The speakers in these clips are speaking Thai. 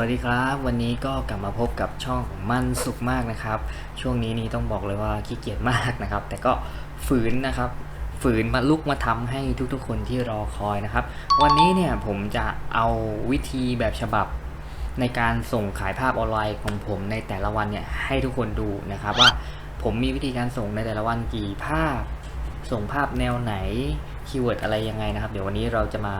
วัสดีครับ วันนี้ก็กลับมาพบกับช่องมันสุขมากนะครับ ช่วงนี้นี่ต้องบอกเลยว่าขี้เกียจมากนะครับ แต่ก็ฝืนนะครับ ฝืนมาลุกมาทำให้ทุกๆ คนที่รอคอยนะครับ วันนี้เนี่ยผมจะเอาวิธีแบบฉบับในการส่งขายภาพออนไลน์ของผมในแต่ละวันเนี่ยให้ทุกคนดูนะครับ ว่าผมมีวิธีการส่งในแต่ละวันกี่ภาพ ส่งภาพแนวไหนคีย์เวิร์ดอะไรยังไงนะครับ เดี๋ยววันนี้เราจะมา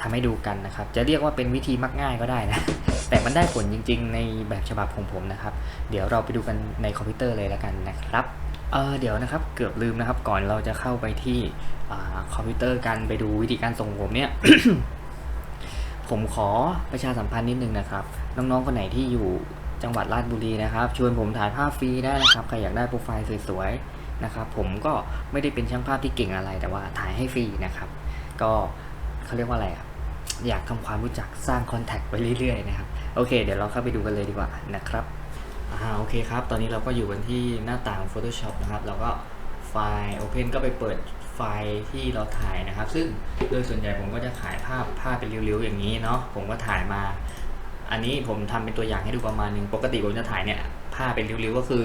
ทำให้ดูกันนะครับ จะเรียกว่าเป็นวิธีมักง่ายก็ได้นะ แต่มันได้ผลจริง ๆ ในแบบฉบับของผมนะครับ เดี๋ยวเราไปดูกันในคอมพิวเตอร์เลยแล้วกันนะครับเออเดี๋ยวนะครับเกือบลืมนะครับ ก่อนเราจะเข้าไปที่คอมพิวเตอร์กันไปดูวิธีการส่งผมเนี่ย ผมขอประชาสัมพันธ์นิดนึงนะครับ น้องๆคนไหนที่อยู่จังหวัดราชบุรีนะครับชวนผมถ่ายภาพฟรีได้นะครับใครอยากได้โปรไฟล์สวยๆนะครับ ผมก็ไม่ได้เป็นช่างภาพที่เก่งอะไรแต่ว่าถ่ายให้ฟรีนะครับ ก็ เขาเรียกว่าอะไรอะอยากทำความรู้จักสร้างคอนแทคไปเรื่อยๆนะครับโอเค เดี๋ยวเราเข้าไปดูกันเลยดีกว่านะครับอ่าโอเคครับ ตอนนี้เราก็อยู่กันที่หน้าต่าง Photoshop นะครับ แล้วก็ไฟล์ Open ก็ไปเปิดไฟล์ที่เราถ่ายนะครับ ซึ่งโดยส่วนใหญ่ผมก็จะขายภาพภาพเป็นเรียวๆอย่างนี้เนาะผมก็ถ่ายมา อันนี้ผมทำเป็นตัวอย่างให้ดูประมาณหนึงปกติผมจะถ่ายเนี่ยภาพเป็นริ้วๆก็คือ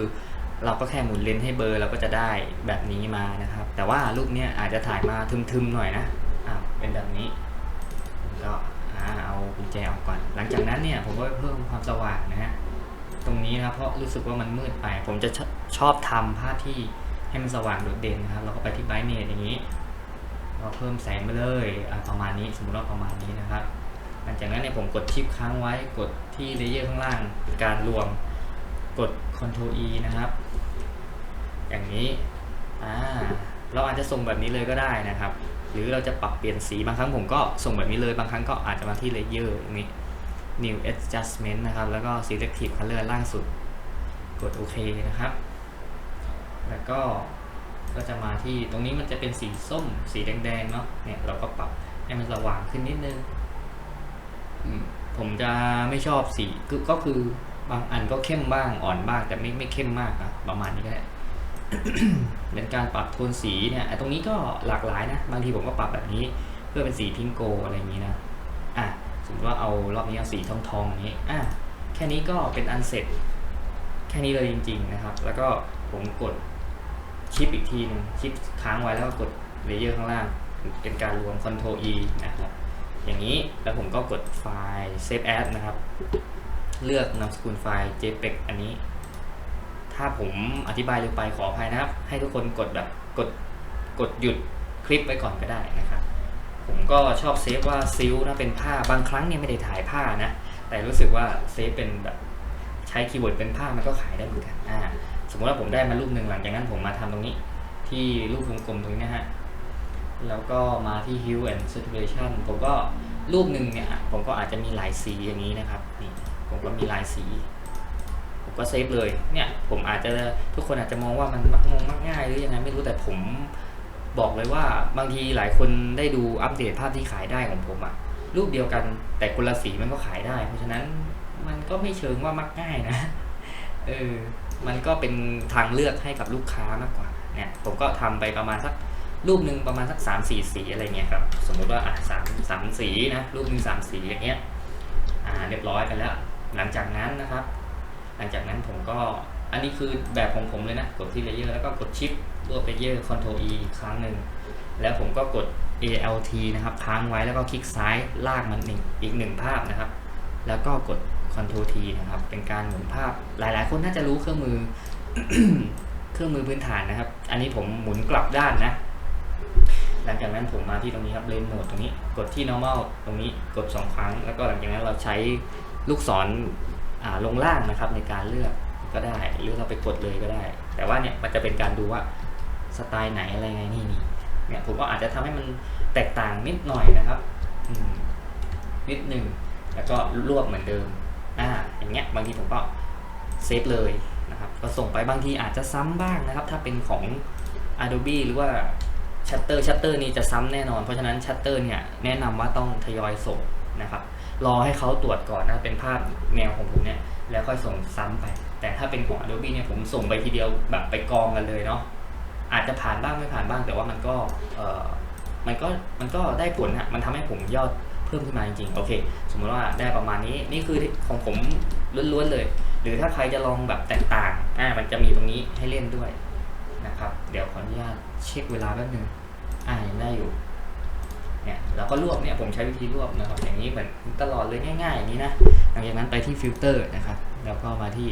เราก็แค่หมุนเลนส์ให้เบอร์เราก็จะได้แบบนี้มานะครับ แต่ว่ารูปเนี้ยอาจจะถ่ายมาทึมๆหน่อยนะ อ่าเป็นแบบนี้ก็เอากุญแจออกก่อน หลังจากนั้นเนี่ยผมก็เพิ่มความสว่างนะฮะตรงนี้นะเพราะรู้สึกว่ามันมืดไป ผมจะชชอบทำภาที่ให้มันสว่างโดดเด่นนะครับเราก็ไปที่ brightness อย่างนี้เราเพิ่มแสงไปเลยประมาณนี้สมมติว่าประมาณนี้นะครับ หลังจากนั้นเนี่ยผมกดชิปค้างไว้กดที่เลเยอร์ข้างล่างเป็นการรวมกด Ctrl E นะครับ อย่างนี้อ่าเราอาจจะส่งแบบนี้เลยก็ได้นะครับ หรือเราจะปรับเปลี่ยนสีบางครั้งผมก็ส่งแบบนี้เลย บางครั้งก็อาจจะมาที่เลเยอร์ตรงนี้ New Adjustment นะครับ แล้วก็ Selective Color ล่างสุด กดโอเคนะครับ แล้วก็ก็จะมาที่ตรงนี้มันจะเป็นสีส้ม สีแดงๆเนาะ เนี่ยเราก็ปรับให้มันสว่างขึ้นนิดนึง ผมจะไม่ชอบสีก็คือบางอันก็เข้มบ้างอ่อนบ้างแต่ไม่ไม่เข้มมากนะประมาณนี้ก็ได้ เป็นการปรับโทนสีเนี่ยไอตรงนี้ก็หลากหลายนะบางทีผมก็ปรับแบบนี้เพื่อเป็นสีพิงโกอะไรอย่างนี้นะอะสมมติว่าเอารอบนี้เอาสีทองทองอย่างนี้อะแค่นี้ก็เป็นอันเสร็จ แค่นี้เลยจริง ๆนะครับ แล้วก็ผมกดชิปอีกทีหนึงชิปค้างไว้แล้วก็กดเลเยอร์ข้างล่าง เป็นการรวม Ctrl E นะครับอย่างนี้แล้วผมก็กดไฟล์ Save As นะครับ เลือกนามสกุลไฟล์ JPEG อันนี้ ถ้าผมอธิบายเร็วไปขออภัยนะครับ ให้ทุกคนกดแบบกดกดหยุดคลิปไว้ก่อนก็ได้นะครับ ผมก็ชอบเซฟว่าซิลนะเป็นผ้าบางครั้งเนี่ยไม่ได้ถ่ายผ้านะ แต่รู้สึกว่าเซฟเป็นแบบใช้คีย์เวิร์ดเป็นผ้ามันก็ขายได้เหมือนกันอ่าสมมติว่าผมได้มารูปหนึ่งหลังจากนั้นผมมาทำตรงนี้ ที่รูปวงกลมตรงนี้นะฮะแล้วก็มาที่ hue and saturation ผมก็รูปหนึ่งเนี่ยผมก็อาจจะมีหลายสีอย่างนี้นะครับนี่ผมก็มีหลายสี ก็เซฟเลยเนี่ยผมอาจจะทุกคนอาจจะมองว่ามันมักงงมักง่ายหรือยังไงไม่รู้แต่ผมบอกเลยว่าบางทีหลายคนได้ดูอัปเดตภาพที่ขายได้ของผมอะรูปเดียวกันแต่คนละสีมันก็ขายได้ เพราะฉะนั้นมันก็ไม่เชิงว่ามักง่ายนะเออมันก็เป็นทางเลือกให้กับลูกค้ามากกว่าเนี่ยผมก็ทำไปประมาณสักรูปหนึ่งประมาณสักสามสี่สีอะไรเงี้ยครับสมมุติว่าอะสามสามสีนะรูปหนึ่งสามสีอย่างเงี้ยอ่าเรียบร้อยไปแล้ว หลังจากนั้นนะครับ หลังจากนั้นผมก็อันนี้คือแบบของผมเลยนะ กดที่เลเยอร์แล้วก็กดชิปรวบเลเยอร์ Ctrl E อีกครั้งหนึ่ง แล้วผมก็กด ALT นะครับ ค้างไว้แล้วก็คลิกซ้ายลากมันหนึ่งอีกหนึ่งภาพนะครับ แล้วก็กด Ctrl T นะครับ เป็นการหมุนภาพ หลายๆ คนน่าจะรู้เครื่องมือ เครื่องมือพื้นฐานนะครับ อันนี้ผมหมุนกลับด้านนะ หลังจากนั้นผมมาที่ตรงนี้ครับเลนโหมดตรงนี้ กดที่ normal ตรงนี้ กด 2 ครั้ง แล้วก็หลังจากนั้นเราใช้ลูกศร ลงล่างนะครับในการเลือกก็ได้ หรือเราไปกดเลยก็ได้ แต่ว่าเนี่ยมันจะเป็นการดูว่าสไตล์ไหนอะไรไงนี่นี่เนี่ยผมก็อาจจะทำให้มันแตกต่างนิดหน่อยนะครับนิดหนึ่งแล้วก็รวบเหมือนเดิมอ่าอย่างเงี้ยบางทีผมก็เซฟเลยนะครับก็ส่งไปบางทีอาจจะซ้ำบ้างนะครับ ถ้าเป็นของ Adobe หรือว่าชัตเตอร์ชัตเตอร์นี้จะซ้ำแน่นอน เพราะฉะนั้นชัตเตอร์เนี่ยแนะนำว่าต้องทยอยส่ง นะครับ รอให้เขาตรวจก่อนนะเป็นภาพแนวของผมเนี่ยแล้วค่อยส่งซ้ำไป แต่ถ้าเป็นของ Adobe เนี่ยผมส่งไปทีเดียวแบบไปกองกันเลยเนาะอาจจะผ่านบ้างไม่ผ่านบ้าง แต่ว่ามันก็เออมันก็มันก็ได้ผลฮะมันทำให้ผมยอดเพิ่มขึ้นมาจริงๆโอเค สมมติว่าได้ประมาณนี้นี่คือของผมล้วนๆเลย หรือถ้าใครจะลองแบบแตกต่างอ่ามันจะมีตรงนี้ให้เล่นด้วยนะครับ เดี๋ยวขออนุญาตเช็คเวลาแป๊บนึงอ่ายังได้อยู่ เนี่ยเราก็รวบเนี่ยผมใช้วิธีรวบนะครับ อย่างนี้เหมือนตลอดเลยง่ายๆอย่างนี้นะหลังจากนั้นไปที่ฟิลเตอร์นะครับแล้วก็มาที่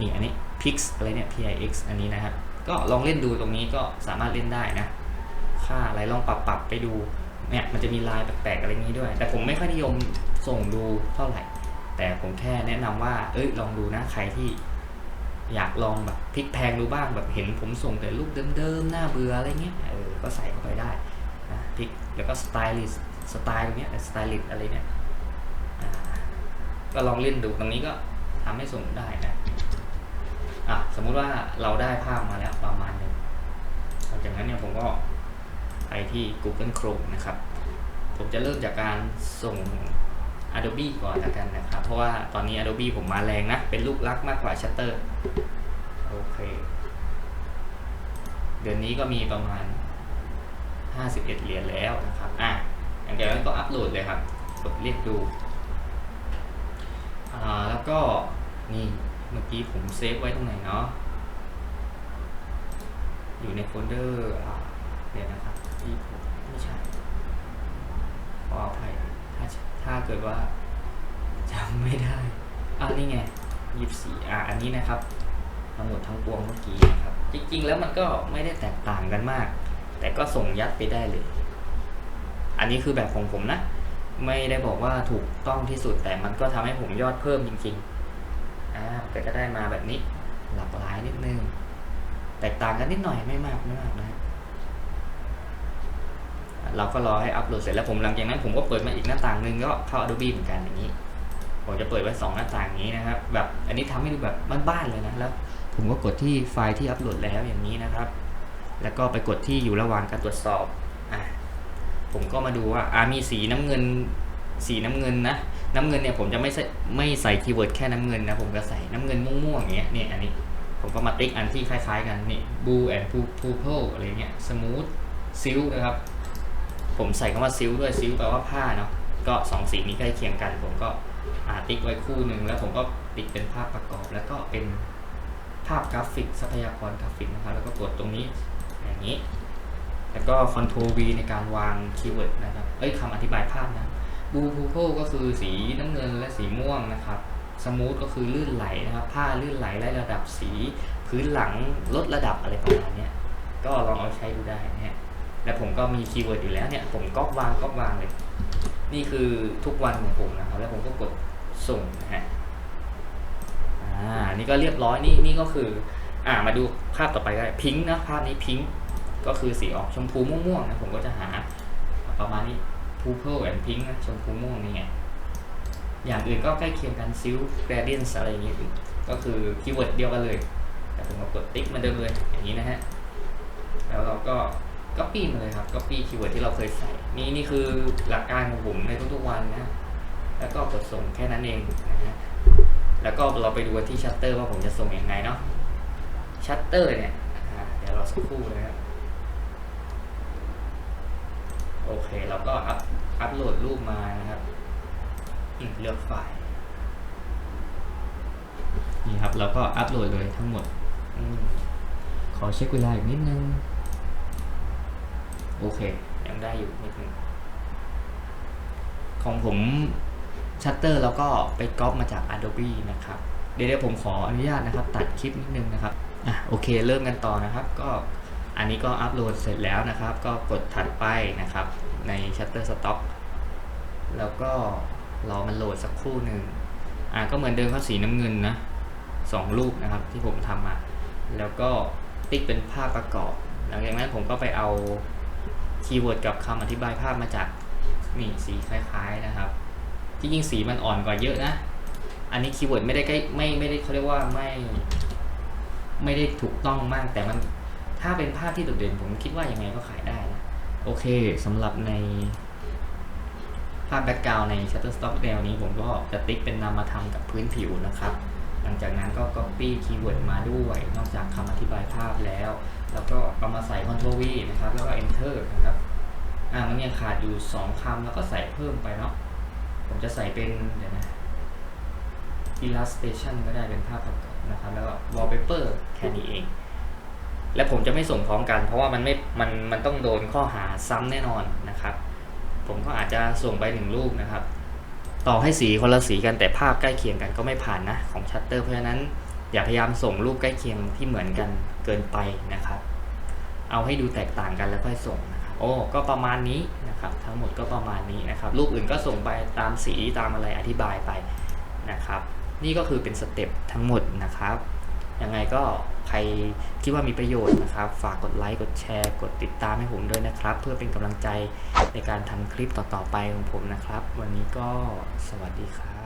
นี่อันนี้ pix อะไรเนี่ย pix อันนี้นะครับ ก็ลองเล่นดูตรงนี้ก็สามารถเล่นได้นะ ค่าอะไรลองปรับปรับไปดูเนี่ยมันจะมีลายแปลกๆอะไรนี้ด้วย แต่ผมไม่ค่อยนิยมส่งดูเท่าไหร่ แต่ผมแค่แนะนำว่า เอ้ยลองดูนะใครที่ อยากลองแบบพลิกแพงดูบ้างแบบเห็นผมส่งแต่รูปเดิมๆหน้าเบื่ออะไรเงี้ยเออก็ใส่เข้าไปได้ พิกแล้วก็สไตลิสสไตล์ตรงเนี้ยสไตลิสอะไรเนี่ยก็ลองเล่นดูตรงนี้ก็ทำให้ส่งได้นะอะสมมุติว่าเราได้ภาพมาแล้วประมาณหนึงหลังจากนั้นเนี่ยผมก็ไปที่ Google Chrome นะครับ ผมจะเริ่มจากการส่ง Adobe ก่อนแล้วกันนะครับ เพราะว่าตอนนี้ Adobe ผมมาแรงนะ เป็นลูกลักมากกว่า Shutter โอเค เดือนนี้ก็มีประมาณ 51 เหรียญแล้วนะครับอะหลังจากนั้นก็อัปโหลดเลยครับกดเรียกดูอ่าแล้วก็นี่เมื่อกี้ผมเซฟไว้ตรงไหนเนาะอยู่ในโฟลเดอร์อ่าเดี๋ยวนะครับที่ผมไม่ใช่ขออภัยถ้าถ้าเกิดว่าจำไม่ได้อ่านี่ไงยี่สี่อ่าอันนี้นะครับทั้งหมดทั้งปวงเมื่อกี้นะครับ จริงๆ แล้วมันก็ไม่ได้แตกต่างกันมาก แต่ก็ส่งยัดไปได้เลย อันนี้คือแบบของผมนะ ไม่ได้บอกว่าถูกต้องที่สุดแต่มันก็ทำให้ผมยอดเพิ่มจริงๆอ่าก็ได้มาแบบนี้หลากหลายนิดนึง แตกต่างกันนิดหน่อยไม่มากไม่มากนะเราก็รอให้อัปโหลดเสร็จแล้วผมหลังจากนั้นผมก็เปิดมาอีกหน้าต่างหนึ่งก็เข้า Adobe เหมือนกันอย่างนี้ ผมจะเปิดไว้สองหน้าต่างอย่างนี้นะครับ แบบอันนี้ทำให้ดูแบบบ้านๆเลยนะแล้ว ผมก็กดที่ไฟล์ที่อัปโหลดแล้วอย่างนี้นะครับ แล้วก็ไปกดที่อยู่ระหว่างการตรวจสอบอะผมก็มาดูว่าอ่ามีสีน้ำเงิน สีน้ำเงินนะน้ำเงินเนี่ยผมจะไม่ใส่ไม่ใส่คีย์เวิร์ดแค่น้ำเงินนะผมจะใส่น้ำเงินม่วงๆอย่างเงี้ยเนี่ยอันนี้ผมก็มาติ๊กอันที่คล้ายๆ กันนี่ blue and purple อะไรเงี้ย smooth silk นะครับ ผมใส่คำว่า silk ด้วย silk แปลว่าผ้าเนาะก็สองสีนี้ใกล้เคียงกัน ผมก็อาติ๊กไว้คู่หนึ่งแล้วผมก็ติ๊กเป็นภาพประกอบแล้วก็เป็นภาพกราฟิกทรัพยากรกราฟิกนะครับแล้วก็กดตรงนี้ อย่างนี้ แล้วก็ Ctrl V ในการวางคีย์เวิร์ดนะครับ เอ้ยคำอธิบายภาพนะ blue purple ก็คือสีน้ำเงินและสีม่วงนะครับสมูทก็คือลื่นไหลนะครับ ผ้าลื่นไหลไล่ระดับสี พื้นหลังลดระดับอะไรประมาณนี้ก็ลองเอาใช้ดูได้นะฮะและผมก็มีคีย์เวิร์ดอยู่แล้วเนี่ย ผมก๊อปวางก๊อปวางเลย นี่คือทุกวันของผมนะครับ แล้วผมก็กดส่งนะฮะอ่านี่ก็เรียบร้อยนี่นี่ก็คือ อ่ามาดูภาพต่อไปก็ได้พิงค์นะภาพนี้พิงค์ ก็คือสีออกชมพูม่วงๆนะผมก็จะหาประมาณนี้ purple and pink นะชมพูม่วงนี่ไงอย่างอื่นก็ใกล้เคียงกัน silk gradient อะไรอย่างเงี้ยก็คือคีย์เวิร์ดเดียวกันเลย แต่ผมก็กดติ๊กมันเดิมเลยอย่างนี้นะฮะแล้วเราก็ copy มาเลยครับ copy คีย์เวิร์ดที่เราเคยใส่นี่นี่คือหลักการของผมในทุกๆวันนะ แล้วก็กดส่งแค่นั้นเองนะฮะแล้วก็เราไปดูที่ชัตเตอร์ว่าผมจะส่งยังไงเนาะชัตเตอร์เนี่ยเดี๋ยวเราสักครู่นะครับ โอ เคเราก็อัพอัพโหลดรูปมานะครับอืมเลือกไฟล์นี่ครับเราก็อัพโหลดเลยทั้งหมดอขอเช็คเวลาอีกนิดนึง โอเค ยังได้อยู่นิดนึงของผมชัตเตอร์แล้วก็ไปก๊อปมาจาก Adobe นะครับ เดี๋ยวผมขออนุญาตนะครับ ตัดคลิปนิดนึงนะครับอะโอเค เริ่มกันต่อนะครับ ก็ อันนี้ก็อัปโหลดเสร็จแล้วนะครับ ก็กดถัดไปนะครับ ใน Shutterstock แล้วก็รอมันโหลดสักครู่หนึ่งอะก็เหมือนเดิมครับสีน้ำเงินนะสองรูปนะครับที่ผมทำมา แล้วก็ติ๊กเป็นภาพประกอบ หลังจากนั้นผมก็ไปเอาคีย์เวิร์ดกับคำอธิบายภาพมาจากนี่สีคล้ายๆนะครับที่จริงสีมันอ่อนกว่าเยอะนะ อันนี้คีย์เวิร์ดไม่ได้ใกล้ไม่ไม่ได้เขาเรียกว่าไม่ ไม่ได้ถูกต้องมากแต่มัน ถ้าเป็นภาพที่โดดเด่นผมคิดว่ายังไงก็ขายได้นะโอเคสำหรับในภาพแบ็กกราวใน Shutterstock แนวนี้ผมก็จะติ๊กเป็นนามธรรมกับพื้นผิวนะครับ หลังจากนั้นก็ Copy คีย์เวิร์ดมาด้วย นอกจากคำอธิบายภาพแล้ว แล้วก็เอามาใส่ Ctrl V นะครับ แล้วก็ Enter นะครับ อ่ามันยังขาดอยู่สองคำแล้วก็ใส่เพิ่มไปเนาะ ผมจะใส่เป็นเดี๋ยวนะ illustration ก็ได้เป็นภาพประกอบนะครับ แล้วก็ wallpaper แค่นี้เอง และผมจะไม่ส่งพร้อมกัน เพราะว่ามันไม่ มัน มันต้องโดนข้อหาซ้ำแน่นอนนะครับ ผมก็อาจจะส่งไปหนึ่งรูปนะครับ ต่อให้สีคนละสีกันแต่ภาพใกล้เคียงกันก็ไม่ผ่านนะของชัตเตอร์ เพราะฉะนั้นอย่าพยายามส่งรูปใกล้เคียงที่เหมือนกันเกินไปนะครับ เอาให้ดูแตกต่างกันแล้วค่อยส่งนะครับ โอ้ ก็ประมาณนี้นะครับ ทั้งหมดก็ประมาณนี้นะครับ รูปอื่นก็ส่งไปตามสีตามอะไรอธิบายไปนะครับ นี่ก็คือเป็นสเต็ปทั้งหมดนะครับ ยังไงก็ใครคิดว่ามีประโยชน์นะครับ ฝากกดไลค์กดแชร์ กดติดตามให้ผมด้วยนะครับ เพื่อเป็นกำลังใจในการทำคลิปต่อๆไปของผมนะครับ วันนี้ก็สวัสดีครับ